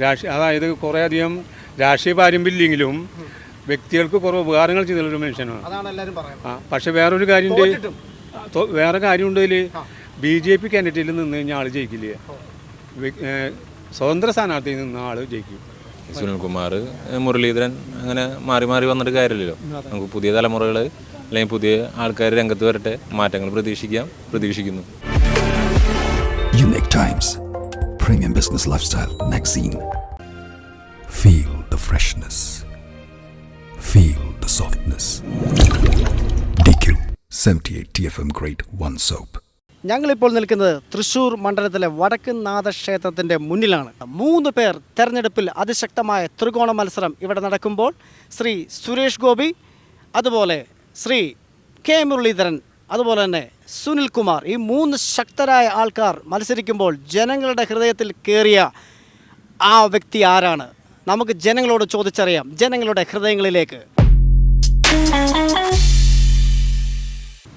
രാഷ്ട്രീയ അതായത് കുറേയധികം രാഷ്ട്രീയ പാരമ്പര്യമില്ലെങ്കിലും വ്യക്തികൾക്ക് കുറേ ഉപകാരങ്ങൾ ചെയ്തുള്ളൊരു മനുഷ്യനാണ്. ആ പക്ഷെ വേറൊരു കാര്യമുണ്ട്. തോ- വേറെ കാര്യമുണ്ട് ഇതിൽ ബി ജെ പി കാൻഡിഡേറ്റിൽ നിന്ന് കഴിഞ്ഞാൽ ആൾ ജയിക്കില്ല? സ്വതന്ത്ര സ്ഥാനാർത്ഥിയിൽ നിന്ന് ആൾ ജയിക്കും. സുനിൽകുമാർ മുരളീധരൻ അങ്ങനെ മാറി മാറി വന്നിട്ട് കാര്യമില്ലല്ലോ. നമുക്ക് പുതിയ തലമുറകൾ അല്ലെങ്കിൽ പുതിയ ആൾക്കാർ രംഗത്ത് വരട്ടെ. മാറ്റങ്ങൾ പ്രതീക്ഷിക്കാം പ്രതീക്ഷിക്കുന്നു. Premium Business Lifestyle Magazine. Feel the freshness. Feel the softness. DQ 78 TFM Grade 1 Soap. ഞങ്ങളിപ്പോൾ നിൽക്കുന്നത് തൃശ്ശൂർ മണ്ഡലത്തിലെ വടക്കുംനാഥ ക്ഷേത്രത്തിന്റെ മുന്നിലാണ് മൂന്ന് പേർ തെരഞ്ഞെടുപ്പിൽ അതിശക്തമായ ത്രികോണ മത്സരം ഇവിടെ നടക്കുമ്പോൾ ശ്രീ സുരേഷ് ഗോപി അതുപോലെ ശ്രീ കെ മുരളീധരൻ അതുപോലെ തന്നെ സുനിൽ കുമാർ ഈ മൂന്ന് ശക്തരായ ആൾക്കാർ മത്സരിക്കുമ്പോൾ ജനങ്ങളുടെ ഹൃദയത്തിൽ കയറിയ ആ വ്യക്തി ആരാണ്? നമുക്ക് ജനങ്ങളോട് ചോദിച്ചറിയാം. ജനങ്ങളുടെ ഹൃദയങ്ങളിലേക്ക്.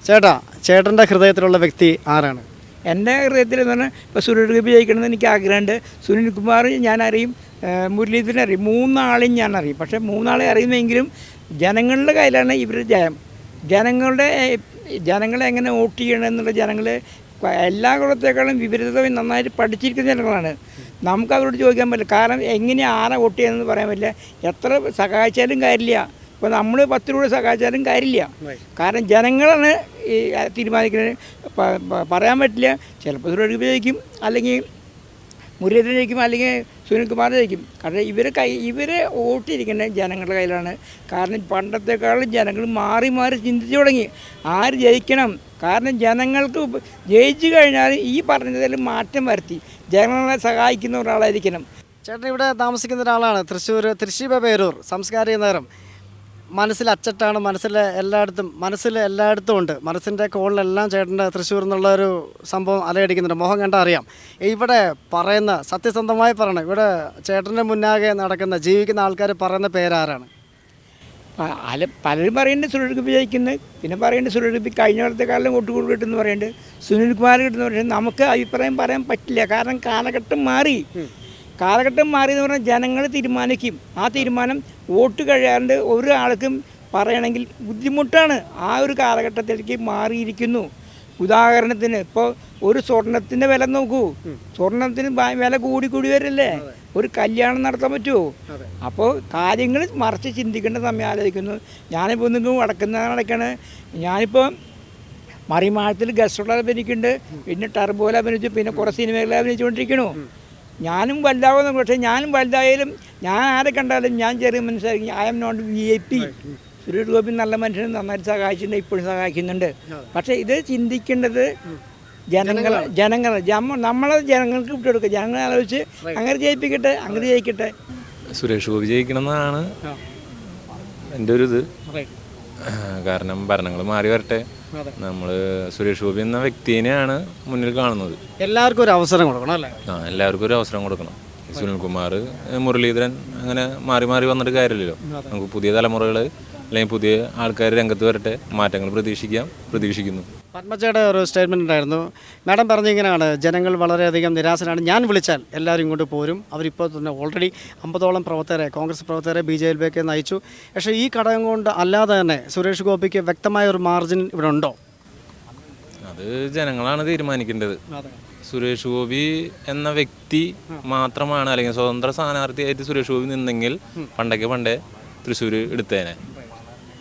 ചേട്ടാ ചേട്ടന്റെ ഹൃദയത്തിലുള്ള വ്യക്തി ആരാണ്? എന്റെ ഹൃദയത്തിൽ എന്ന് പറഞ്ഞാൽ ഇപ്പോൾ സുനിൽ ഗോപി ജയിക്കണമെന്ന് എനിക്ക് ആഗ്രഹമുണ്ട്. സുനിൽ കുമാർ ഞാൻ അറിയും ഏഹ് മുരളീധരൻ അറിയും. മൂന്നാളെയും ഞാൻ അറിയും. പക്ഷേ മൂന്നാളെ അറിയുന്നെങ്കിലും ജനങ്ങളുടെ കയ്യിലാണ് ഇവരുടെ ജയം. ജനങ്ങളുടെ ജനങ്ങളെ എങ്ങനെ വോട്ട് ചെയ്യണം എന്നുള്ള ജനങ്ങളെ എല്ലാ കുളത്തേക്കാളും വിപരീതവും നന്നായിട്ട് പഠിച്ചിരിക്കുന്ന ജനങ്ങളാണ്. നമുക്ക് അവരോട് ചോദിക്കാൻ പറ്റില്ല. കാരണം എങ്ങനെ ആരെ വോട്ട് ചെയ്യുന്നതെന്ന് പറയാൻ പറ്റില്ല. എത്ര സഹായിച്ചാലും കാര്യമില്ല. ഇപ്പോൾ നമ്മൾ പത്ത് രൂപ സഹായിച്ചാലും കാര്യമില്ല. കാരണം ജനങ്ങളാണ് ഈ തീരുമാനിക്കുന്നത്. പറയാൻ പറ്റില്ല. ചിലപ്പോൾ ഒരു ഉപയോഗിക്കും. അല്ലെങ്കിൽ മുരളീധരൻ ജയിക്കും അല്ലെങ്കിൽ സുനിൽകുമാർ ജയിക്കും. കാരണം ഇവരെ കൈ ഇവരെ ഓട്ടിരിക്കുന്നത് ജനങ്ങളുടെ കയ്യിലാണ്. കാരണം പണ്ടത്തെക്കാളും ജനങ്ങൾ മാറി മാറി ചിന്തിച്ചു തുടങ്ങി. ആര് ജയിക്കണം? കാരണം ജനങ്ങൾക്ക് ജയിച്ചു കഴിഞ്ഞാൽ ഈ പറഞ്ഞതിൽ മാറ്റം വരുത്തി. ജനങ്ങളെ സഹായിക്കുന്ന ഒരാളായിരിക്കണം. ചേട്ടൻ ഇവിടെ താമസിക്കുന്ന ഒരാളാണ്. തൃശ്ശൂർ തൃശ്ശീപ പേരൂർ. സംസ്കാരിക നഗരം. മനസ്സിൽ അച്ചട്ടാണ് മനസ്സിൽ എല്ലായിടത്തും മനസ്സിൽ എല്ലായിടത്തും ഉണ്ട്. മനസ്സിന്റെ കോളിലെല്ലാം ചേട്ടന്റെ തൃശ്ശൂർ എന്നുള്ള ഒരു സംഭവം അലയടിക്കുന്നുണ്ട്. മുഖം കണ്ടാൽ അറിയാം. ഇവിടെ പറയുന്ന സത്യസന്ധമായി പറയണം. ഇവിടെ ചേട്ടന്റെ മുന്നാകെ നടക്കുന്ന ജീവിക്കുന്ന ആൾക്കാർ പറയുന്ന പേരാരാണ്? അല പലരും പറയുന്നുണ്ട് സുരേഷ് ഗോപി ജയിക്കുന്നത് പിന്നെ പറയുന്നുണ്ട് സുരേഷ് ഗോപി കഴിഞ്ഞ കാലത്തെക്കാളും കാലം കൂടുതൽ കിട്ടുമെന്ന് പറയുന്നുണ്ട്. സുനിൽകുമാർ കിട്ടുന്ന പറയുന്നത് നമുക്ക് അഭിപ്രായം പറയാൻ പറ്റില്ല. കാരണം കാലഘട്ടം മാറി. കാലഘട്ടം മാറി എന്ന് പറഞ്ഞാൽ ജനങ്ങൾ തീരുമാനിക്കും. ആ തീരുമാനം വോട്ട് കഴിയാണ്ട് ഒരാൾക്കും പറയണമെങ്കിൽ ബുദ്ധിമുട്ടാണ്. ആ ഒരു കാലഘട്ടത്തിലേക്ക് മാറിയിരിക്കുന്നു. ഉദാഹരണത്തിന് ഇപ്പോൾ ഒരു സ്വർണത്തിന്റെ വില നോക്കൂ. സ്വർണത്തിന് വില കൂടി കൂടി വരല്ലേ? ഒരു കല്യാണം നടത്താൻ പറ്റുമോ? അപ്പോൾ കാര്യങ്ങൾ മറിച്ച് ചിന്തിക്കേണ്ട സമയം ആലോചിക്കുന്നു. ഞാനിപ്പോൾ ഒന്നും വടക്കുന്ന നടക്കണ്. ഞാനിപ്പോൾ മറിമാഴത്തിൽ ഗസ്റ്റോടെ അഭിനയിക്കുന്നുണ്ട്. പിന്നെ ടർബോയിൽ അഭിനയിച്ചു. പിന്നെ കുറേ സിനിമകളിൽ അഭിനയിച്ചുകൊണ്ടിരിക്കണു ഞാനും വലുതാവുന്ന പക്ഷേ ഞാനും വലുതായാലും ഞാൻ ആരെ കണ്ടാലും ഞാൻ ചെറിയ മനസ്സിലാക്കി I am not V I P Suresh Gopi നല്ല മനുഷ്യനെ നന്നായിട്ട് സഹായിച്ചിട്ടുണ്ട് ഇപ്പോഴും സഹായിക്കുന്നുണ്ട്. പക്ഷേ ഇത് ചിന്തിക്കേണ്ടത് ജനങ്ങൾ ജനങ്ങൾ നമ്മളെ ജനങ്ങൾക്ക് വിട്ടുകൊടുക്കുക. ജനങ്ങളെ ആലോചിച്ച് അങ്ങനെ ജയിപ്പിക്കട്ടെ അങ്ങനെ ജയിക്കട്ടെ. സുരേഷ് ഗോപി ജയിക്കണമെന്നാണ് എന്റെ ഒരു ഇത്. കാരണം ഭരണങ്ങൾ മാറി വരട്ടെ. നമ്മൾ സുരേഷ് ഗോപി എന്ന വ്യക്തിനെയാണ് മുന്നിൽ കാണുന്നത്. എല്ലാവർക്കും ഒരു അവസരം കൊടുക്കണം അല്ലേ? ആ എല്ലാവർക്കും ഒരു അവസരം കൊടുക്കണം. സുനിൽകുമാർ മുരളീധരൻ അങ്ങനെ മാറി മാറി വന്നിട്ട് കാര്യമില്ലല്ലോ. നമുക്ക് പുതിയ തലമുറകൾ അല്ലെങ്കിൽ പുതിയ ആൾക്കാർ രംഗത്ത് വരട്ടെ. മാറ്റങ്ങൾ പ്രതീക്ഷിക്കാം പ്രതീക്ഷിക്കുന്നു. പത്മജയുടെ ഒരു സ്റ്റേറ്റ്മെന്റ് ഉണ്ടായിരുന്നു. മാഡം പറഞ്ഞിങ്ങനെയാണ് ജനങ്ങൾ വളരെയധികം നിരാശനാണ്. ഞാൻ വിളിച്ചാൽ എല്ലാവരും ഇങ്ങോട്ട് പോരും. അവരിപ്പോൾ തന്നെ ഓൾറെഡി അമ്പതോളം പ്രവർത്തകരെ കോൺഗ്രസ് പ്രവർത്തകരെ ബി ജെ പിയിലേക്ക് നയിച്ചു. പക്ഷേ ഈ ഘടകം കൊണ്ട് അല്ലാതെ തന്നെ സുരേഷ് ഗോപിക്ക് വ്യക്തമായ ഒരു മാർജിൻ ഇവിടെ ഉണ്ടോ? അത് ജനങ്ങളാണ് തീരുമാനിക്കേണ്ടത്. സുരേഷ് ഗോപി എന്ന വ്യക്തി മാത്രമാണ് അല്ലെങ്കിൽ സ്വതന്ത്ര സ്ഥാനാർത്ഥിയായിട്ട് സുരേഷ് ഗോപി നിന്നെങ്കിൽ പണ്ടൊക്കെ പണ്ടേ തൃശ്ശൂർ എടുത്തേനെ.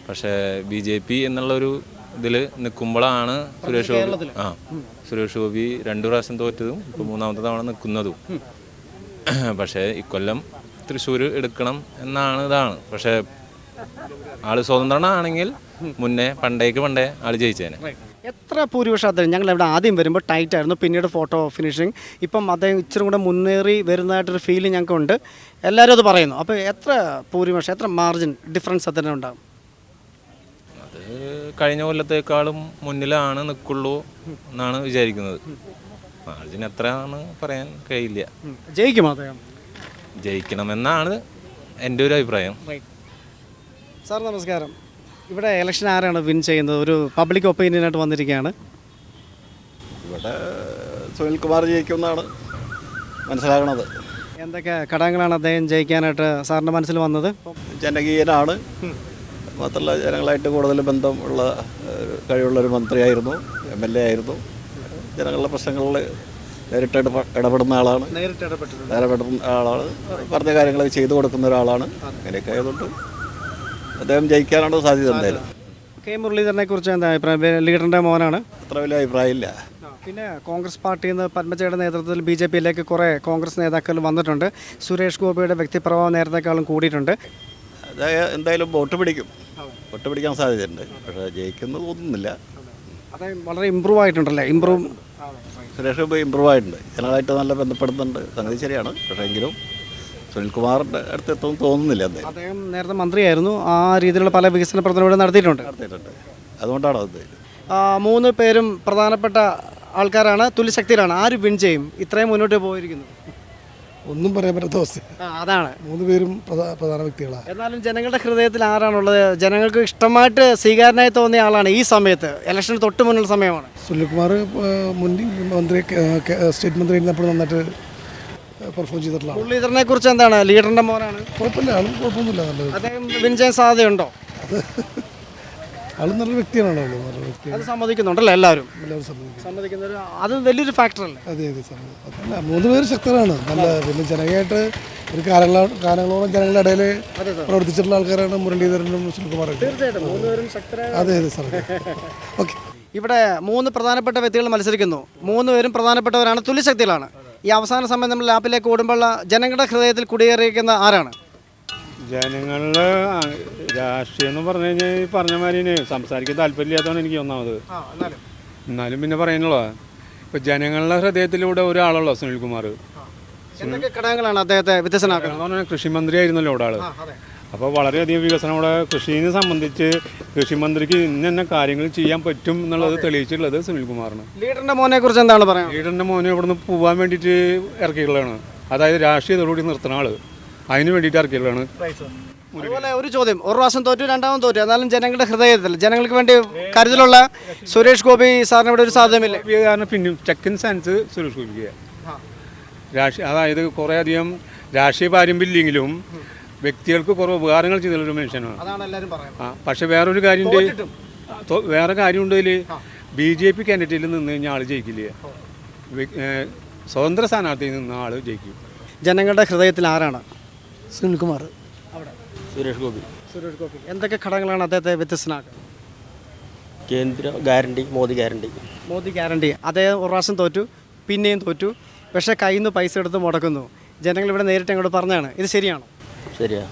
പക്ഷേ ബി ജെ പി എന്നുള്ളൊരു ഇതിൽ നിൽക്കുമ്പോഴാണ് സുരേഷ് ഗോപി. ആ സുരേഷ് ഗോപി രണ്ടു പ്രാവശ്യം തോറ്റതും ഇപ്പോൾ മൂന്നാമത്തെ തവണ നിൽക്കുന്നതും പക്ഷേ ഇക്കൊല്ലം തൃശ്ശൂർ എടുക്കണം എന്നാണ് ഇതാണ്. പക്ഷേ ആൾ സ്വതന്ത്രനാണെങ്കിൽ മുന്നേ പണ്ടേക്ക് പണ്ടേ ആൾ ജയിച്ചേനെ. എത്ര ഭൂരിപക്ഷം ഞങ്ങൾ ഇവിടെ ആദ്യം വരുമ്പോൾ ടൈറ്റ് ആയിരുന്നു. പിന്നീട് ഫോട്ടോ ഫിനിഷിങ് ഇപ്പം അദ്ദേഹം ഇച്ചിരി കൂടെ മുന്നേറി വരുന്നതായിട്ടൊരു ഫീലിംഗ് ഞങ്ങൾക്കുണ്ട്. എല്ലാവരും അത് പറയുന്നു. അപ്പോൾ എത്ര ഭൂരിപക്ഷം എത്ര മാർജിൻ ഡിഫറൻസ് അദ്ദേഹം ഉണ്ടാകും അത് കഴിഞ്ഞ കൊല്ലത്തേക്കാളും മുന്നിലാണ് നിൽക്കുള്ളൂ എന്നാണ് വിചാരിക്കുന്നത്. മാർജിൻ എത്രയാണെന്ന് പറയാൻ കഴിയില്ല. ജയിക്കും അദ്ദേഹം? ജയിക്കണമെന്നാണ് എന്റെ ഒരു അഭിപ്രായം. സാർ നമസ്കാരം. ഇവിടെ ഇലക്ഷൻ ആരാണ് വിൻ ചെയ്യുന്നത്? ഒരു പബ്ലിക് ഒപ്പീനിയനായിട്ട് വന്നിരിക്കുകയാണ്. ഇവിടെ സുനിൽ കുമാർ ജയിക്കുമെന്നാണ് മനസ്സിലാകണത് എന്തൊക്കെ ഘടകങ്ങളാണ് അദ്ദേഹം ജയിക്കാനായിട്ട് സാറിന്റെ മനസ്സിൽ വന്നത്? ജനകീയനാണ്. മാത്രമല്ല ജനങ്ങളായിട്ട് കൂടുതൽ ബന്ധമുള്ള ഉള്ള കഴിവുള്ള ഒരു മന്ത്രിയായിരുന്നു എം എൽ എ ആയിരുന്നു. ജനങ്ങളുടെ പ്രശ്നങ്ങളിൽ നേരിട്ട് ഇടപെ- ഇടപെടുന്ന ആളാണ്. നേരിട്ട് ഇടപെടുന്ന ആളാണ്. പറഞ്ഞ കാര്യങ്ങൾ ചെയ്തു കൊടുക്കുന്ന ഒരാളാണ്. അങ്ങനെയൊക്കെ ആയതുകൊണ്ട് അദ്ദേഹം ജയിക്കാനാണ് സാധ്യത എന്തായാലും. കെ മുരളീധരനെ കുറിച്ച് എന്താ അഭിപ്രായം? ലീഡറിന്റെ മോനാണ്. അത്ര വലിയ അഭിപ്രായമില്ല. പിന്നെ കോൺഗ്രസ് പാർട്ടിയിൽ നിന്ന് പത്മജയുടെ നേതൃത്വത്തിൽ ബി ജെ പിയിലേക്ക് കുറേ കോൺഗ്രസ് നേതാക്കൾ വന്നിട്ടുണ്ട്. സുരേഷ് ഗോപിയുടെ വ്യക്തിപ്രഭാവം നേരത്തെക്കാളും കൂടിയിട്ടുണ്ട്. എന്തായാലും വോട്ട് പിടിക്കും. പിടിക്കാൻ സാധ്യതയുണ്ട്. പക്ഷേ ജയിക്കുന്നത് തോന്നുന്നില്ല. അദ്ദേഹം വളരെ ഇമ്പ്രൂവ് ആയിട്ടുണ്ടല്ലേ? ഇമ്പ്രൂവ് സുരേഷ് ഗോപി ഇമ്പ്രൂവ് ആയിട്ടുണ്ട്. ജനങ്ങളായിട്ട് നല്ല ബന്ധപ്പെടുന്നുണ്ട്. സംഗതി ശരിയാണ്. പക്ഷേ എങ്കിലും സുനിൽകുമാറിന്റെ അടുത്ത് എത്തുമെന്ന് തോന്നുന്നില്ല അദ്ദേഹം നേരത്തെ മന്ത്രിയായിരുന്നു. ആ രീതിയിലുള്ള പല വികസന പ്രവർത്തനങ്ങളും നടത്തിയിട്ടുണ്ട്. നടത്തിയിട്ടുണ്ട്. അതുകൊണ്ടാണ് അത് ആ, മൂന്ന് പേരും പ്രധാനപ്പെട്ട ആൾക്കാരാണ്. തുല്യശക്തിയിലാണ് ആര് വിൻ ചെയ്യും? ഇത്രയും മുന്നോട്ട് പോയിരിക്കുന്നു. ഒന്നും പറയാൻ പറ്റാത്ത അവസ്ഥ. അതാണ്. മൂന്ന് പേരും പ്രധാ- പ്രധാന വ്യക്തികളാണ് എന്നാലും ജനങ്ങളുടെ ഹൃദയത്തിൽ ആരാണുള്ളത്? ജനങ്ങൾക്ക് ഇഷ്ടമായിട്ട് സ്വീകാരനായി തോന്നിയ ആളാണ് ഈ സമയത്ത്. ഇലക്ഷൻ തൊട്ട് മുന്നുള്ള സമയമാണ്. സുനിൽകുമാർ മുൻ മന്ത്രി സ്റ്റേറ്റ് മന്ത്രി ഇരുന്നപ്പോൾ നന്നായിട്ട് പെർഫോം ചെയ്തിട്ടുള്ള ലീഡറിനെ കുറിച്ച് എന്താണ്? ലീഡറിന്റെ മോനാണ്. കുഴപ്പമില്ല കുഴപ്പമൊന്നുമില്ല നല്ലത്. അദ്ദേഹം വിൻ ചെയ്യാൻ സാധ്യതയുണ്ടോ ആളും നല്ലൊരു വ്യക്തിയാണ് ആൾ നല്ലൊരു വ്യക്തിയാണ്. അത് സമ്മതിക്കുന്നുണ്ടല്ലോ എല്ലാവരും? എല്ലാവരും സമ്മതിക്കും സമ്മതിക്കുന്ന. ഒരു അത് വലിയൊരു ഫാക്ടറല്ലേ അതെ അതെ അതല്ല മൂന്ന് പേര് ശക്തരാണ്. നല്ല പിന്നെ ജനകയായിട്ട് ഒരു കാലങ്ങളോ കാലങ്ങളോളം ജനങ്ങളുടെ ഇടയിൽ പ്രവർത്തിച്ചിട്ടുള്ള ആൾക്കാരാണ് മുരളീധരനും സുനിൽകുമാറൊക്കെ തീർച്ചയായിട്ടും മൂന്നുപേരും ശക്തരായ അതെ അതെ സാർ ഓക്കെ. ഇവിടെ മൂന്ന് പ്രധാനപ്പെട്ട വ്യക്തികൾ മത്സരിക്കുന്നു. മൂന്ന് പേരും പ്രധാനപ്പെട്ടവരാണ് തുല്യശക്തികളാണ്. ഈ അവസാന സമയം നമ്മൾ ലാപ്പിലേക്ക് ഓടുമ്പോൾ ജനങ്ങളുടെ ഹൃദയത്തിൽ കുടിയേറിയിരിക്കുന്ന ആരാണ്? ജനങ്ങളുടെ ആ, രാഷ്ട്രീയം എന്ന് പറഞ്ഞു കഴിഞ്ഞാൽ ഈ പറഞ്ഞ മാതിരി സംസാരിക്കാൻ താല്പര്യമില്ലാത്തതാണ് എനിക്ക് ഒന്നാമത്. എന്നാലും. പിന്നെ പറയുന്നുള്ള ഇപ്പൊ ജനങ്ങളുടെ ഹൃദയത്തിലൂടെ ഒരാളുള്ള സുനിൽകുമാർ ഘടകങ്ങളാണ് അദ്ദേഹത്തെ വ്യത്യസ്തനാക്കുന്നത് കൃഷിമന്ത്രി ആയിരുന്നല്ലോ ഇവിടെ ആൾ. അപ്പോൾ വളരെയധികം വികസനം ഇവിടെ കൃഷിയെ സംബന്ധിച്ച് കൃഷിമന്ത്രിക്ക് ഇന്ന കാര്യങ്ങൾ ചെയ്യാൻ പറ്റും എന്നുള്ളത് തെളിയിച്ചിട്ടുള്ളത് സുനിൽകുമാറിന് ലീഡറിന്റെ മോനെ കുറിച്ച് എന്താണ് പറയുന്നത് ലീഡറിന്റെ മോനെ ഇവിടുന്ന് പോകാൻ വേണ്ടിയിട്ട് ഇറക്കിയിട്ടുള്ളതാണ്. അതായത് രാഷ്ട്രീയത്തോടുകൂടി നിർത്തുന്ന ആൾ. അതിന് വേണ്ടിയിട്ട് ഇറക്കിയിട്ടുള്ളതാണ് അതുപോലെ ഒരു ചോദ്യം. ഒരു പ്രാവശ്യം തോറ്റു രണ്ടാമത് തോറ്റു. എന്നാലും ജനങ്ങളുടെ ഹൃദയത്തിൽ ജനങ്ങൾക്ക് വേണ്ടി കരുതലുള്ള സുരേഷ് ഗോപി സാറിന് ഇവിടെ ഒരു സാധ്യമില്ല കാരണം പിന്നെ ചെക്കൻ സെൻസ് സുരേഷ് ഗോപിക്ക്. രാഷ്ട്രീയ അതായത് കുറേ അധികം രാഷ്ട്രീയ പാരമ്പര്യമില്ലെങ്കിലും വ്യക്തികൾക്ക് കുറേ ഉപകാരങ്ങൾ ചെയ്തുള്ളൊരു മനുഷ്യനാണ്. ആ പക്ഷെ വേറൊരു കാര്യമുണ്ട്. തോ- വേറെ കാര്യം ഇതിൽ ബി ജെ പി കാൻഡിഡേറ്റിൽ നിന്ന് കഴിഞ്ഞാൽ ആൾ ജയിക്കില്ല? സ്വതന്ത്ര സ്ഥാനാർത്ഥിയിൽ നിന്ന് ആൾ ജയിക്കും. ജനങ്ങളുടെ ഹൃദയത്തിൽ ആരാണ്? സുനിൽകുമാർ. സുരേഷ് ഗോപി. സുരേഷ് ഗോപി. എന്തൊക്കെ ഘടകങ്ങളാണ് അദ്ദേഹത്തെ വ്യത്യസ്തനാക്കുന്നത് കേന്ദ്ര guarantee Modi guarantee. Modi guarantee. അദ്ദേഹം ഒരു പ്രാവശ്യം തോറ്റു പിന്നെയും തോറ്റു. പക്ഷേ കയ്യിൽ നിന്ന് പൈസ എടുത്ത് മുടക്കുന്നു. ജനങ്ങൾ ഇവിടെ നേരിട്ട് അങ്ങോട്ട് പറഞ്ഞാണ് ഇത് ശരിയാണോ? ശരിയാ.